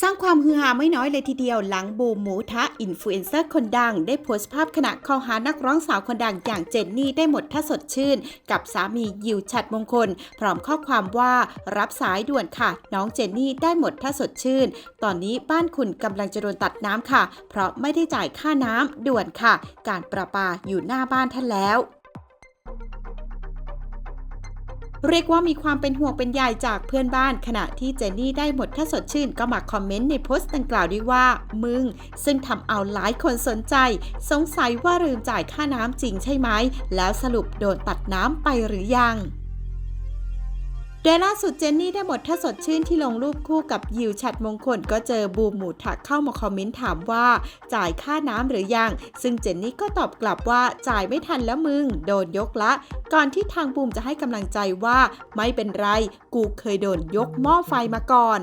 สร้างความฮือฮาไม่น้อยเลยทีเดียวหลังบูมหมูทะอินฟลูเอนเซอร์คนดัง ได้โพสต์ภาพขณะเข้าหานักร้องสาวคนดังอย่างเจนนี่ได้หมดถ้าสดชื่น กับสามียิวชัดมงคล พร้อมข้อความว่ารับสายด่วนค่ะ น้องเจนนี่ได้หมดถ้าสดชื่น ตอนนี้บ้านคุณกำลังจะโดนตัดน้ำค่ะ เพราะไม่ได้จ่ายค่าน้ำด่วนค่ะ การประปาอยู่หน้าบ้านท่านแล้ว เรียกว่ามีความเป็นห่วงเป็นใยจากเพื่อนบ้าน ขณะที่เจนนี่ได้หมดถ้าสดชื่นก็มาคอมเมนต์ในโพสต์ดังกล่าวด้วยว่า มึง ซึ่งทำเอาหลายคนสนใจ สงสัยว่าลืมจ่ายค่าน้ำจริงใช่ไหม แล้วสรุปโดนตัดน้ำไปหรือยัง โดยล่าสุดเจนนี่ได้หมดถ้าสดชื่นที่ลงรูปคู่กับยิวชัดมงคลก็เจอบูมหมูถักเข้ามาคอมเมนต์ถามว่าจ่ายค่าน้ำหรือยัง ซึ่งเจนนี่ก็ตอบกลับว่าจ่ายไม่ทันแล้วมึง โดนยกละ ก่อนที่ทางบูมจะให้กำลังใจว่า ไม่เป็นไร กูเคยโดนยกหม้อไฟมาก่อน